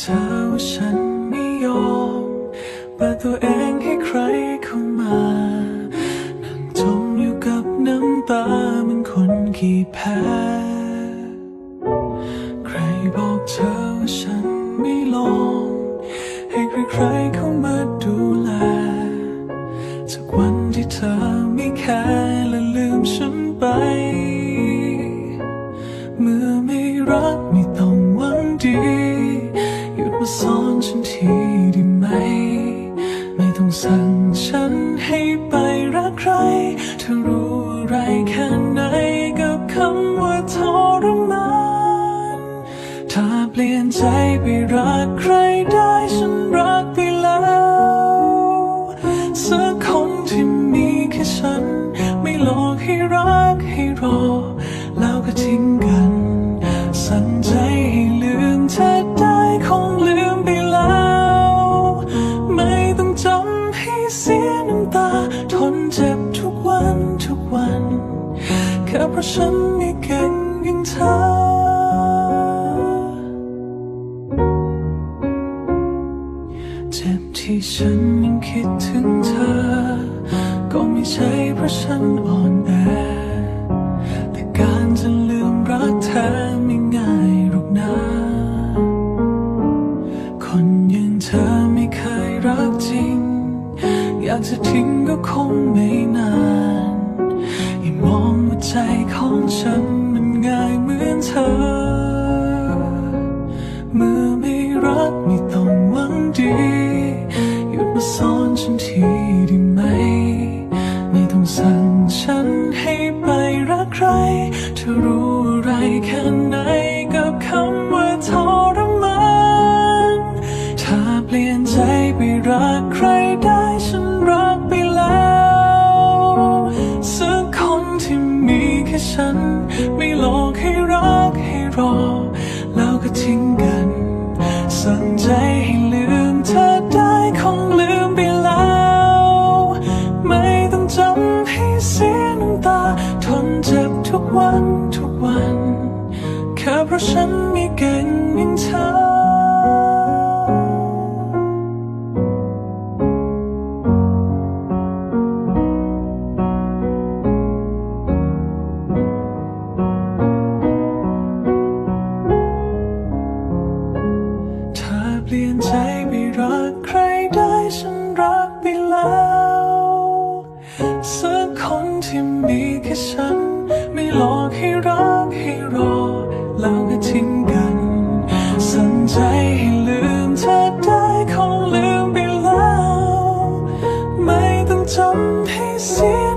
เธอว่าฉันไม่ยอมเปิดตัวเองให้ใครเข้ามานั่งจมอยู่กับน้ำตาเหมันคนขี้แพ้ใครบอกเธอว่าฉันไม่ลองให้ใครๆเข้ามา สั่งฉันให้ไปรักใคร ค่เพราะฉันไม่เก่งอย่างเธอ เจ็บที่ฉันยังคิดถึงเธอ ก็ไม่ใช่เพราะฉันอ่อนแอ แต่การจะลืมรักแท้ไม่ง่ายหรอกนะ คนอย่างเธอไม่เคยรักจริง อยากจะทิ้งก็คงไม่นานามองว่าใจของฉันมันง่ายเหมือนเธอ เมื่อไม่รักไม่ต้องหวังดี หยุดมาสอนฉันทีได้ไหม ไม่ต้องสั่งฉันให้ไปรักใคร เธอรู้อะไรแค่ไหนกับคำว่าทรมาน ถ้าเปลี่ยนใจไปรักใครได้ฉัน ให้ฉัน ไม่หลอกให้รักให้รอ แล้วก็ทิ้งกันสั่งใจให้ลืมเธอได้คงลืมไปแล้ว ไม่ต้องจำให้เสียน้ำตา ทนเจ็บทุกวันทุกวัน แค่เพราะฉันไม่เก่ง ลี่ยนใจไม่รักใครได้ฉันรักไปแล้วสักคนที่มีแค่ฉัน ไม่หลอกให้รักให้รอ แล้วก็ทิ้งกัน สั่งใจให้ลืมเธอได้คงลืมไปแล้ว ไม่ต้องจำให้เสีย